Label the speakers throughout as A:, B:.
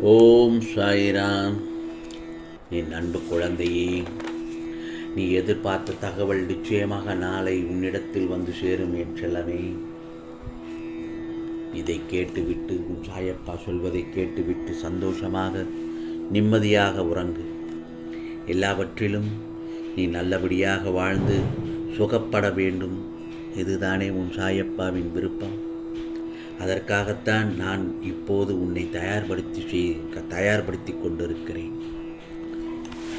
A: ஓம் சாய்ராம். என் அன்பு குழந்தையே நீ எதிர்பார்த்த தகவல் நிச்சயமாக நாளை உன்னிடத்தில் வந்து சேரும் என் செல்லமே. இதை கேட்டுவிட்டு உன் சாயப்பா சொல்வதை கேட்டுவிட்டு சந்தோஷமாக நிம்மதியாக உறங்கு. எல்லாவற்றிலும் நீ நல்லபடியாக வாழ்ந்து சுகப்பட வேண்டும். இதுதானே உன் சாயப்பாவின் விருப்பம். அதற்காகத்தான் நான் இப்போது உன்னை தயார்படுத்தி தயார்படுத்தி கொண்டிருக்கிறேன்.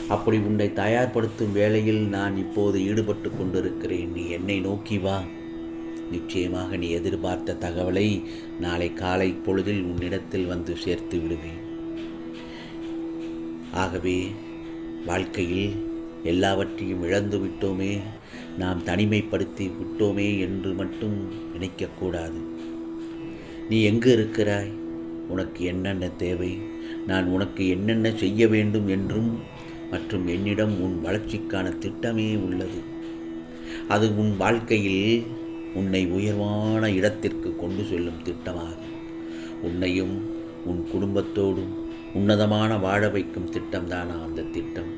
A: அப்படி உன்னை தயார்படுத்தும் வேளையில் நான் இப்போது ஈடுபட்டு கொண்டிருக்கிறேன். நீ என்னை நோக்கி வா. நிச்சயமாக நீ எதிர்பார்த்த தகவலை நாளை காலை பொழுதில் உன்னிடத்தில் வந்து சேர்த்து விடுவேன். ஆகவே வாழ்க்கையில் எல்லாவற்றையும் இழந்து விட்டோமே நாம் தனிமைப்படுத்தி விட்டோமே என்று மட்டும் நினைக்கக்கூடாது நீ எங்கு இருக்கிறாய்? உனக்கு என்னென்ன தேவை? நான் உனக்கு என்னென்ன செய்ய வேண்டும் என்றும் மற்றும் என்னிடம் உன் வளர்ச்சிக்கான திட்டமே உள்ளது. அது உன் வாழ்க்கையில் உன்னை உயர்வான இடத்திற்கு கொண்டு செல்லும் திட்டமாகும் உன்னையும் உன் குடும்பத்தோடும் உன்னதமான வாழ வைக்கும் திட்டம்தானா அந்த திட்டம்?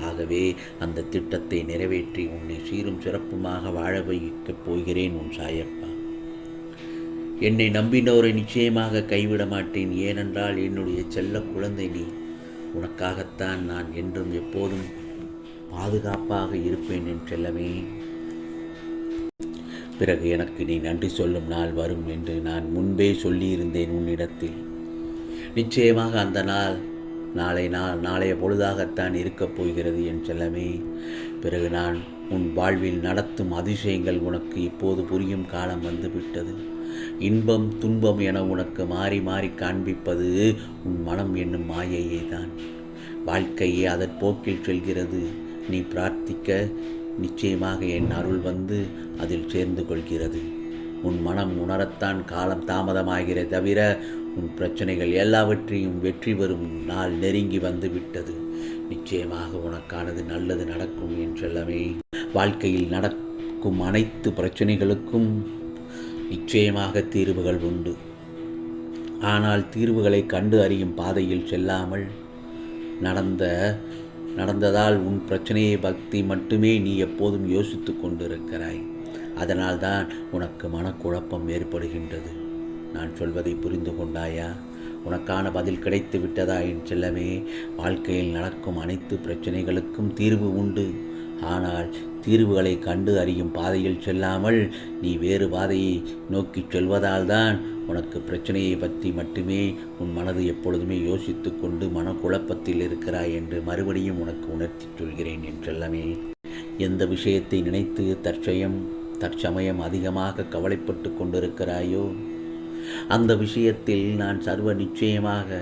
A: ஆகவே அந்த திட்டத்தை நிறைவேற்றி உன்னை சீரும் சிறப்புமாக வாழ வைக்கப் போகிறேன் உன் சாயப்பா. என்னை நம்பினோரை நிச்சயமாக கைவிட மாட்டேன். ஏனென்றால் என்னுடைய செல்ல குழந்தை நீ. உனக்காகத்தான் நான் என்றும் எப்போதும் பாதுகாப்பாக இருப்பேன் என் செல்லமே. பிறகு எனக்கு நீ நன்றி சொல்லும் நாள் வரும் என்று நான் முன்பே சொல்லியிருந்தேன் உன்னிடத்தில். நிச்சயமாக அந்த நாள் நாளை நாள் நாளைய பொழுதாகத்தான் இருக்கப் போகிறது என் செல்லமே. பிறகு நான் உன் வாழ்வில் நடத்தும் அதிசயங்கள் உனக்கு இப்போது புரியும் காலம் வந்துவிட்டது. இன்பம் துன்பம் என உனக்கு மாறி மாறி காண்பிப்பது உன் மனம் என்னும் மாயையே தான். வாழ்க்கையே அதன் போக்கில் செல்கிறது. நீ பிரார்த்திக்க நிச்சயமாக என் அருள் வந்து அதில் சேர்ந்து கொள்கிறது. உன் மனம் உணரத்தான் காலம் தாமதமாகிறே தவிர உன் பிரச்சனைகள் எல்லாவற்றையும் வெற்றி பெறும் நாள் நெருங்கி வந்து விட்டது நிச்சயமாக உனக்கானது நல்லது நடக்கும் என்றெல்லாமே. வாழ்க்கையில் நடக்கும் அனைத்து பிரச்சனைகளுக்கும் நிச்சயமாக தீர்வுகள் உண்டு. ஆனால் தீர்வுகளை கண்டு அறியும் பாதையில் செல்லாமல் நடந்த நடந்ததால் உன் பிரச்சனையை பக்தி மட்டுமே நீ எப்போதும் யோசித்து கொண்டிருக்கிறாய். அதனால்தான் உனக்கு மனக்குழப்பம் ஏற்படுகின்றது. நான் சொல்வதை புரிந்து கொண்டாயா? உனக்கான பதில் கிடைத்து விட்டதா என் செல்லமே? வாழ்க்கையில் நடக்கும் அனைத்து பிரச்சனைகளுக்கும் தீர்வு உண்டு. ஆனால் தீர்வுகளை கண்டு அறியும் பாதையில் செல்லாமல் நீ வேறு பாதையை நோக்கிச் செல்வதால் தான் உனக்கு பிரச்சனையை பற்றி மட்டுமே உன் மனது எப்பொழுதுமே யோசித்து கொண்டு மனக்குழப்பத்தில் இருக்கிறாய் என்று மறுபடியும் உனக்கு உணர்த்திச் சொல்கிறேன் என்றெல்லாமே எந்த விஷயத்தை நினைத்து தற்சயம் தற்சமயம் அதிகமாக கவலைப்பட்டு கொண்டிருக்கிறாயோ அந்த விஷயத்தில் நான் சர்வ நிச்சயமாக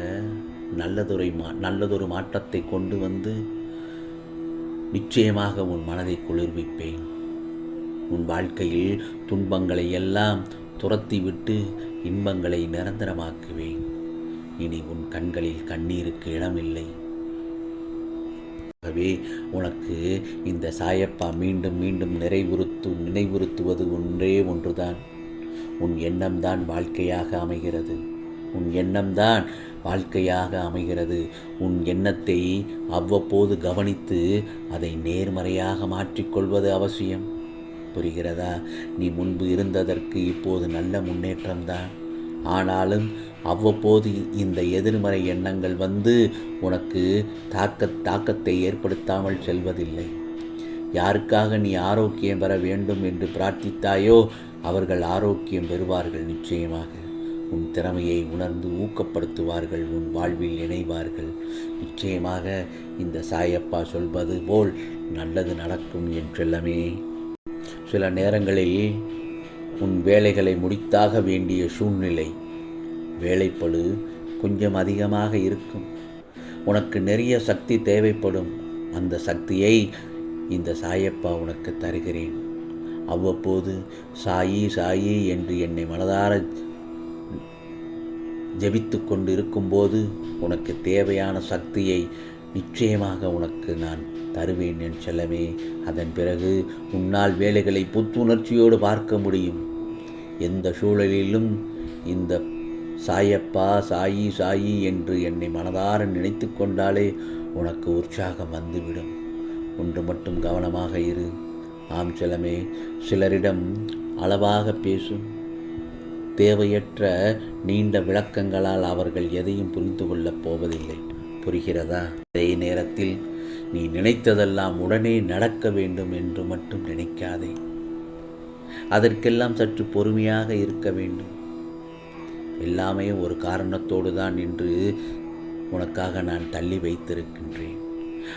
A: நல்லதொரு மா நல்லதொரு மாற்றத்தை கொண்டு வந்து நிச்சயமாக உன் மனதை குளிர்விப்பேன். உன் வாழ்க்கையில் துன்பங்களை எல்லாம் துரத்திவிட்டு இன்பங்களை நிரந்தரமாக்குவேன். இனி உன் கண்களில் கண்ணீருக்கு இடமில்லை. ஆகவே உனக்கு இந்த சாயப்பா மீண்டும் மீண்டும் நிறைவுறுத்து நினைவுறுத்துவது ஒன்றே ஒன்றுதான். உன் எண்ணம்தான் வாழ்க்கையாக அமைகிறது. உன் எண்ணம்தான் வாழ்க்கையாக அமைகிறது. உன் எண்ணத்தை அவ்வப்போது கவனித்து அதை நேர்மறையாக மாற்றிக்கொள்வது அவசியம். புரிகிறதா? நீ முன்பு இருந்ததற்கு இப்போது நல்ல முன்னேற்றம்தான். ஆனாலும் அவ்வப்போது இந்த எதிர்மறை எண்ணங்கள் வந்து உனக்கு தாக்க தாக்கத்தை ஏற்படுத்தாமல் செல்வதில்லை. யாருக்காக நீ ஆரோக்கியம் பெற வேண்டும் என்று பிரார்த்தித்தாயோ அவர்கள் ஆரோக்கியம் பெறுவார்கள் நிச்சயமாக. உன் திறமையை உணர்ந்து ஊக்கப்படுத்துவார்கள் உன் வாழ்வில் இணைவார்கள். நிச்சயமாக இந்த சாயப்பா சொல்வது போல் நல்லது நடக்கும் என்றெல்லாமே. சில நேரங்களில் உன் வேலைகளை முடித்தாக வேண்டிய சூழ்நிலை வேலைப்பளு கொஞ்சம் அதிகமாக இருக்கும். உனக்கு நிறைய சக்தி தேவைப்படும். அந்த சக்தியை இந்த சாயப்பா உனக்கு தருகிறேன். அவ்வப்போது சாயி சாயி என்று என்னை மனதார ஜபித்து கொண்டு இருக்கும்போது உனக்கு தேவையான சக்தியை நிச்சயமாக உனக்கு நான் தருவேன் என் செல்லமே. அதன் பிறகு உன்னால் வேலைகளை புத்துணர்ச்சியோடு பார்க்க முடியும். எந்த சூழலிலும் இந்த சாயப்பா சாயி சாயி என்று என்னை மனதார நினைத்து கொண்டாலே உனக்கு உற்சாகம் வந்துவிடும். ஒன்று மட்டும் கவனமாக இரு. ஆம் செலமே சிலரிடம் அளவாக பேசும் தேவையற்ற நீண்ட விளக்கங்களால் அவர்கள் எதையும் புரிந்து கொள்ளப் போவதில்லை. புரிகிறதா? அதே நேரத்தில் நீ நினைத்ததெல்லாம் உடனே நடக்க வேண்டும் என்று மட்டும் நினைக்காதே. அதற்கெல்லாம் சற்று பொறுமையாக இருக்க வேண்டும். எல்லாமே ஒரு காரணத்தோடு தான் என்று உனக்காக நான் தள்ளி வைத்திருக்கின்றேன்.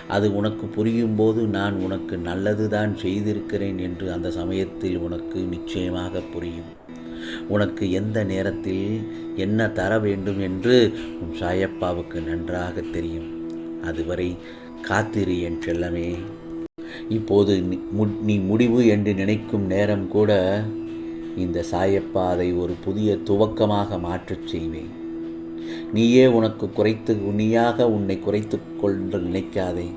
A: அது உனக்கு புரியும் போது நான் உனக்கு நல்லதுதான் செய்திருக்கிறேன் என்று அந்த சமயத்தில் உனக்கு நிச்சயமாக புரியும். உனக்கு எந்த நேரத்தில் என்ன தர வேண்டும் என்று உன் சாயப்பாவுக்கு நன்றாக தெரியும். அதுவரை காத்திரு என் செல்லமே. இப்போது நீ முடிவு என்று நினைக்கும் நேரம் கூட இந்த சாயப்பா அதை ஒரு புதிய துவக்கமாக மாற்றச் செய்வேன். நீயே உனக்கு குறைத்து நீயாக உன்னை குறைத்து கொண்டு நினைக்காதே.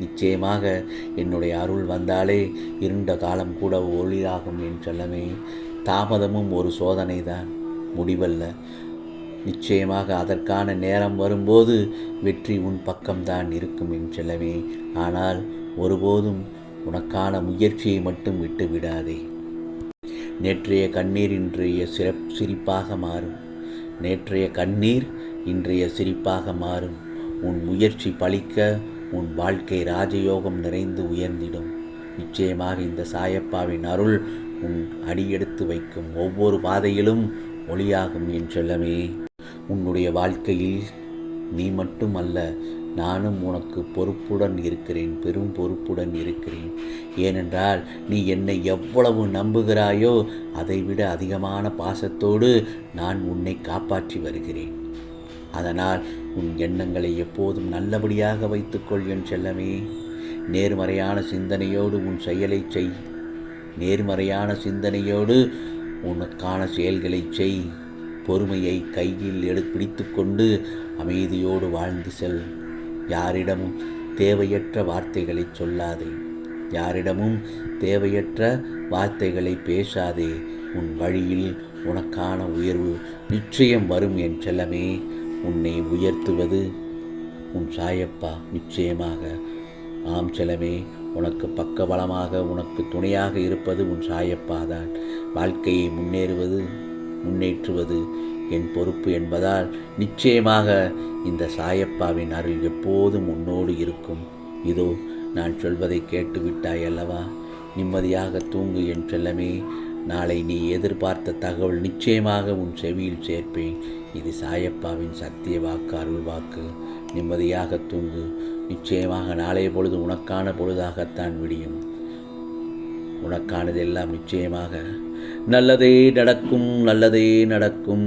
A: நிச்சயமாக என்னுடைய அருள் வந்தாலே இருண்ட காலம் கூட ஒளியாகும் என் செல்லமே. தாமதமும் ஒரு சோதனை தான் முடிவல்ல. நிச்சயமாக அதற்கான நேரம் வரும்போது வெற்றி உன் பக்கம்தான் இருக்கும் என் செல்லமே. ஆனால் ஒருபோதும் உனக்கான முயற்சியை மட்டும் விட்டு விடாதே நேற்றைய கண்ணீர் இன்றைய சிறப் சிரிப்பாக மாறும். நேற்றைய கண்ணீர் இன்றைய சிரிப்பாக மாறும். உன் முயற்சி பழிக்க உன் வாழ்க்கை ராஜயோகம் நிறைந்து உயர்ந்திடும். நிச்சயமாக இந்த சாயப்பாவின் அருள் உன் அடியெடுத்து வைக்கும் ஒவ்வொரு பாதையிலும் ஒளியாகும் என் செல்லமே. உன்னுடைய வாழ்க்கையில் நீ மட்டும் அல்ல நானும் உனக்கு பொறுப்புடன் இருக்கிறேன் பெரும் பொறுப்புடன் இருக்கிறேன். ஏனென்றால் நீ என்னை எவ்வளவு நம்புகிறாயோ அதைவிட அதிகமான பாசத்தோடு நான் உன்னை காப்பாற்றி வருகிறேன். அதனால் உன் எண்ணங்களை எப்போதும் நல்லபடியாக வைத்துக்கொள் என் செல்லமே. நேர்மறையான சிந்தனையோடு உன் செயலை செய். நேர்மறையான சிந்தனையோடு உனக்கான செயல்களை செய். பொறுமையை கையில் எடு பிடித்து கொண்டு அமைதியோடு வாழ்ந்து செல். யாரிடமும் தேவையற்ற வார்த்தைகளை சொல்லாதே. யாரிடமும் தேவையற்ற வார்த்தைகளை பேசாதே. உன் வழியில் உனக்கான உயர்வு நிச்சயம் வரும் என் செல்லமே. உன்னை உயர்த்துவது உன் சாயப்பா நிச்சயமாக. ஆம் செலமே உனக்கு பக்கபலமாக உனக்கு துணையாக இருப்பது உன் சாயப்பா தான் வாழ்க்கையை முன்னேறுவது முன்னேற்றுவது என் பொறுப்பு என்பதால் நிச்சயமாக இந்த சாயப்பாவின் அருள் எப்போதும் உன்னோடு இருக்கும். இதோ நான் சொல்வதை கேட்டு விட்டாய் அல்லவா? நிம்மதியாக தூங்கு என் செல்லமே. நாளை நீ எதிர்பார்த்த தகவல் நிச்சயமாக உன் செவியில் சேர்ப்பேன். இது சாயப்பாவின் சத்திய வாக்கு அருள் வாக்கு. நிம்மதியாக தூங்கு. நிச்சயமாக நாளைய பொழுது உனக்கான பொழுதாகத்தான் விடியும். உனக்கானதெல்லாம் நிச்சயமாக. நல்லதே நடக்கும் நல்லதே நடக்கும்.